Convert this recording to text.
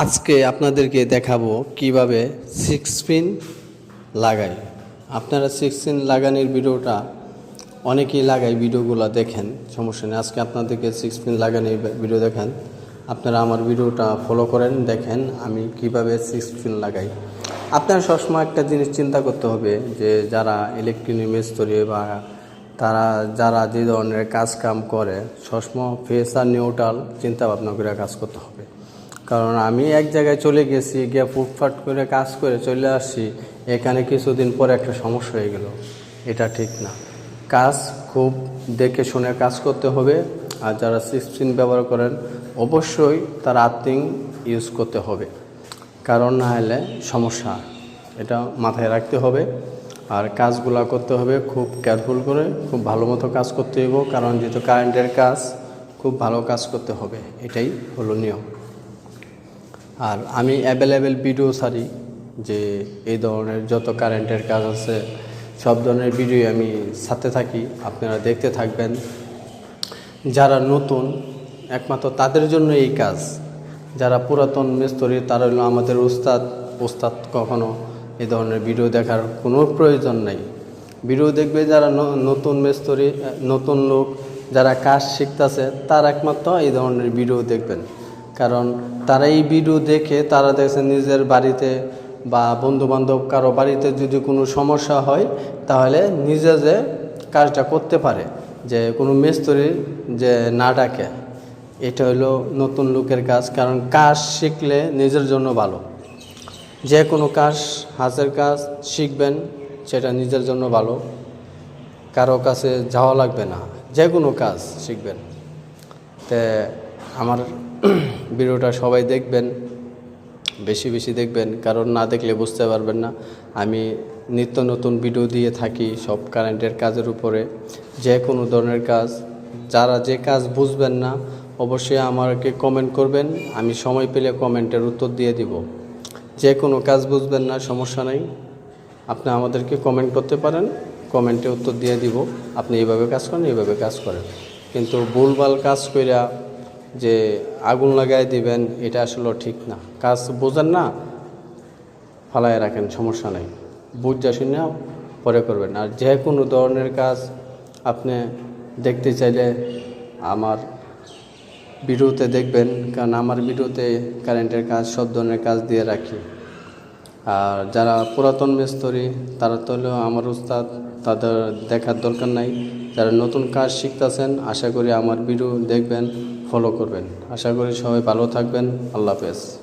আজকে আপনাদেরকে দেখাবো কীভাবে সিক্স পিন লাগাই। আপনারা সিক্স পিন লাগানোর ভিডিওটা অনেকেই লাগাই ভিডিওগুলো দেখেন, সমস্যা নেই। আজকে আপনাদেরকে সিক্স পিন লাগানোর ভিডিও দেখেন। আপনারা আমার ভিডিওটা ফলো করেন, দেখেন আমি কীভাবে সিক্স পিন লাগাই। আপনারা সবসময় একটা জিনিস চিন্তা করতে হবে যে যারা ইলেকট্রনিক মিস্ত্রি বা তারা, যারা যে ধরনের কাজ কাম করে, সবসময় ফেস আর নিউট্রাল চিন্তা ভাবনা করে কাজ করতে হবে। কারণ আমি এক জায়গায় চলে গেছি, গিয়ে ফুটফাট করে কাজ করে চলে আসছি, এখানে কিছুদিন পরে একটা সমস্যা হয়ে গেল। এটা ঠিক না। কাজ খুব দেখে শুনে কাজ করতে হবে, আর যারা সিক্সটিন ব্যবহার করেন, অবশ্যই তার আর্থিং ইউজ করতে হবে। কারণ না হলে সমস্যা এটা মাথায় রাখতে হবে, আর কাজগুলা করতে হবে খুব কেয়ারফুল করে, খুব ভালো মতো কাজ করতে হইব, কারণ যেহেতু কারেন্টের কাজ, খুব ভালো কাজ করতে হবে। এটাই হলো নিয়ম। আর আমি অ্যাভেলেবেল ভিডিও ছাড়ি, যে এই ধরনের যত কারেন্টের কাজ আছে, সব ধরনের ভিডিও আমি সাথে থাকি, আপনারা দেখতে থাকবেন। যারা নতুন, একমাত্র তাদের জন্য এই কাজ। যারা পুরাতন মিস্ত্রি, তারা হলো আমাদের উস্তাদ উস্তাদ কখনো এই ধরনের ভিডিও দেখার কোনো প্রয়োজন নাই। ভিডিও দেখবে যারা নতুন মিস্ত্রি নতুন লোক, যারা কাজ শিখতেছে, তার একমাত্র এই ধরনের ভিডিও দেখবেন। কারণ তারা এই ভিডিও দেখে তারা দেখছে নিজের বাড়িতে বা বন্ধু বান্ধব কারও বাড়িতে যদি কোনো সমস্যা হয়, তাহলে নিজে যে কাজটা করতে পারে, যে কোনো মিস্ত্রি যে না ডাকে, এটা হলো নতুন লোকের কাজ। কারণ কাজ শিখলে নিজের জন্য ভালো। যে কোনো কাজ, হাতের কাজ শিখবেন, সেটা নিজের জন্য ভালো। কারও কাছে যাওয়া লাগবে না। যে কোনো কাজ শিখবেন। তে আমার ভিডিওটা সবাই দেখবেন, বেশি বেশি দেখবেন, কারণ না দেখলে বুঝতে পারবেন না। আমি নিত্য নতুন ভিডিও দিয়ে থাকি সব কারেন্টের কাজের উপরে। যে কোনো ধরনের কাজ, যারা যে কাজ বুঝবেন না, অবশ্যই আমাকে কমেন্ট করবেন, আমি সময় পেলে কমেন্টের উত্তর দিয়ে দিব। যে কোনো কাজ বুঝবেন না, সমস্যা নেই। আপনি আমাদেরকে কমেন্ট করতে পারেন কমেন্টে উত্তর দিয়ে দিব, আপনি এইভাবে কাজ করেন, এইভাবে কাজ করেন। কিন্তু ভুলভাল কাজ কইরা যে আগুন লাগাই দিবেন, এটা আসলে ঠিক না। কাজ বোঝেন না, ফালায় রাখেন, সমস্যা নেই। বুঝা শুনে পরে করবেন। আর যে কোনো ধরনের কাজ আপনি দেখতে চাইলে আমার ভিডিওতে দেখবেন, কারণ আমার ভিডিওতে কারেন্টের কাজ, সব ধরনের কাজ দিয়ে রাখি। আর যারা পুরাতন মিস্ত্রি, তারা তো হলেও আমার উস্তাদ, তাদের দেখার দরকার নাই। যারা নতুন কাজ শিখতেছেন, আশা করি আমার ভিডিও দেখবেন। ফলো করবেন। আশা করি সবাই ভালো থাকবেন। আল্লাহ হাফেজ।